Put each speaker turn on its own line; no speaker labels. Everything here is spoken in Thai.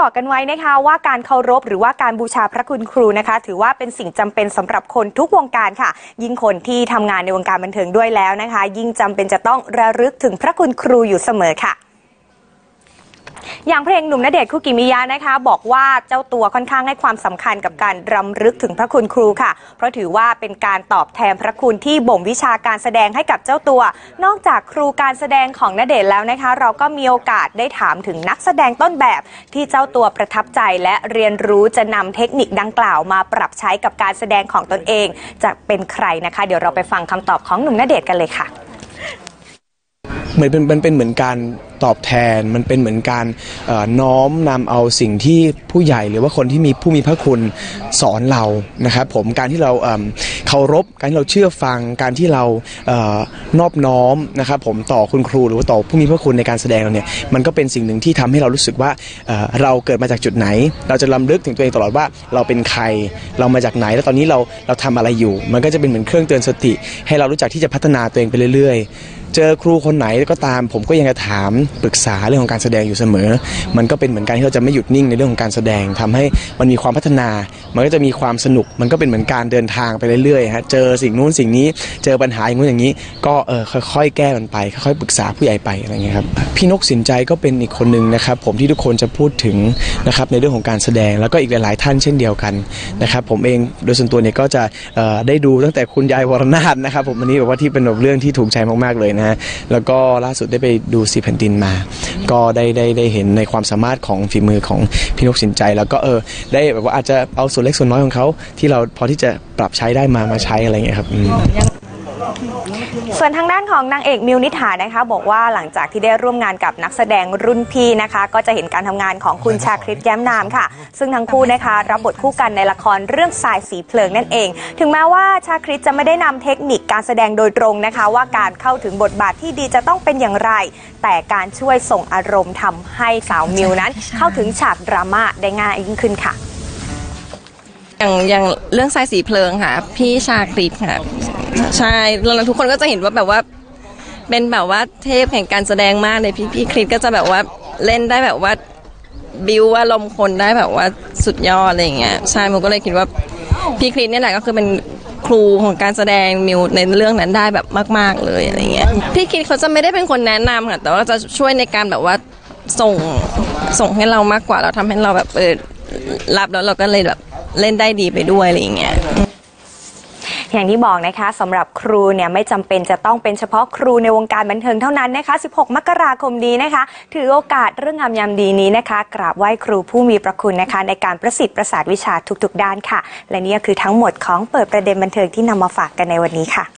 บอกกันไว้นะคะว่าการเคารพหรือว่าการบูชาพระคุณครูนะคะ ถือว่าเป็นสิ่งจำเป็นสำหรับคนทุกวงการค่ะ ยิ่งคนที่ทำงานในวงการบันเทิงด้วยแล้วนะคะ ยิ่งจำเป็นจะต้องระลึกถึงพระคุณครูอยู่เสมอค่ะ อย่างเพลงหนุ่มณเดชน์คุกิมิยะนะคะ บอกว่าเจ้าตัวค่อนข้างให้ความสำคัญกับการรำลึกถึงพระคุณครูค่ะ เพราะถือว่าเป็นการตอบแทนพระคุณที่บ่มวิชาการแสดงให้กับเจ้าตัว นอกจากครูการแสดงของณเดชน์แล้วนะคะ เราก็มีโอกาสได้ถามถึงนักแสดงต้นแบบ ที่เจ้าตัวประทับใจและเรียนรู้จะนำเทคนิคดังกล่าวมาปรับใช้กับการแสดงของตนเอง จะเป็นใครนะคะ เดี๋ยวเราไปฟังคำตอบของหนุ่มณเดชน์กันเลยค่ะ
เหมือนเป็นมันเป็นเหมือนการ ตอบแทน มันเป็นเหมือนการน้อมนำเอาสิ่งที่ผู้ใหญ่หรือว่าคนที่มีผู้มีพระคุณสอนเรานะครับผมการที่เราเคารพการที่เราเชื่อฟังการที่เราเออนอบน้อมนะครับผมต่อคุณครูหรือว่าต่อผู้มีพระคุณในการแสดงเราเนี่ยมันก็เป็นสิ่งหนึ่งที่ทำให้เรารู้สึกว่าเเราเกิดมาจากจุดไหน เราจะลำลึกถึงตัวเองตลอดว่าเราเป็นใครเรามาจากไหน แล้วตอนนี้เราเราทำอะไรอยู่ มันก็จะเป็นเหมือนเครื่องเตือนสติ ให้เรารู้จักที่จะพัฒนาตัวเองไปเรื่อย ๆ เจอครูคนไหนก็ตาม ผมก็ยังจะถามปรึกษาเรื่องของการแสดงอยู่เสมอ มันก็เป็นเหมือนการที่เราจะไม่หยุดนิ่งในเรื่องของการแสดงทำให้มันมีความพัฒนา มันก็จะมีความสนุก มันก็เป็นเหมือนการเดินทางไปเรื่อยๆฮะเจอสิ่งนู้นสิ่งนี้ เจอปัญหาอย่างนู้นอย่างนี้ ก็เออค่อยๆ แก้มันไป ค่อยๆปรึกษาผู้ใหญ่ไปอะไรเงี้ยครับ พี่นกสินใจก็เป็นอีกคนหนึ่งนะครับ ผมที่ทุกคนจะพูดถึงนะครับในเรื่องของการแสดง แล้วก็อีกหลายๆท่านเช่นเดียวกันนะครับผมเองโดยส่วนตัวเนี่ยก็จะเอ่อได้ดูตั้งแต่คุณยายวรนาถนะครับผมอันนี้แบบว่าที่เป็นแบบเรื่องที่ถูกใจมากๆเลยนะฮะแล้วก็ล่าสุดได้ไปดูสีแผ่นดินมา ก็ได้ได้ได้เห็นในความสามารถของฝีมือของพี่นกสินใจ แล้วก็เออ ได้แบบว่าอาจจะเอาส่วนเล็กส่วนน้อยของเขาที่เราพอที่จะปรับใช้ได้มามาใช้อะไรเงี้ยครับ
ส่วนทางด้านของนางเอกมิวนิษฐานะคะ บอกว่าหลังจากที่ได้ร่วมงานกับนักแสดงรุ่นพี่นะคะ ก็จะเห็นการทำงานของคุณชาคริตแย้มนามค่ะ ซึ่งทั้งคู่นะคะรับบทคู่กันในละครเรื่องสายสีเพลิงนั่นเอง ถึงแม้ว่าชาคริตจะไม่ได้นำเทคนิคการแสดงโดยตรงนะคะ ว่าการเข้าถึงบทบาทที่ดีจะต้องเป็นอย่างไร แต่การช่วยส่งอารมณ์ทำให้สาวมิวนั้น เข้าถึงฉากดราม่าได้ง่ายยิ่งขึ้นค่ะ
อย่างอย่างเรื่องสายสีเพลิงค่ะ พี่ชาคริตค่ะ ใช่แล้วทุกคนก็จะเห็นว่าแบบว่า เป็นแบบว่าเทพแห่งการแสดงมากเลยพี่พี่คริตก็จะแบบว่าเล่นได้แบบว่าบิวว่าลมคนได้แบบว่าสุดยอดอะไรอย่างเงี้ยใช่มิวก็เลยคิดว่าพี่คริตเนี่ยแหละก็คือเป็นครูของการแสดงมิวในเรื่องนั้นได้แบบมาก ๆเลยอะไรเงี้ยพี่คริตเขาจะไม่ได้เป็นคนแนะนำค่ะแต่ว่าจะช่วยในการแบบว่าส่งส่งให้เรามากกว่าเราทำให้เราแบบเออรับแล้วเราก็เลยแบบ เล่นได้ดีไปด้วยอะไรอย่างเงี้ย
อย่างที่บอกนะคะสำหรับครูเนี่ยไม่จำเป็นจะต้องเป็นเฉพาะครูในวงการบันเทิงเท่านั้นนะคะ 16 มกราคมนี้นะคะ ถือโอกาสเรื่องงามยามดีนี้นะคะ กราบไหว้ครูผู้มีประคุณนะคะ ในการประสิทธิ์ประสาทวิชาทุกๆ ด้านค่ะ และนี่ก็คือทั้งหมดของเปิดประเด็นบันเทิงที่นำมาฝากกันในวันนี้ค่ะ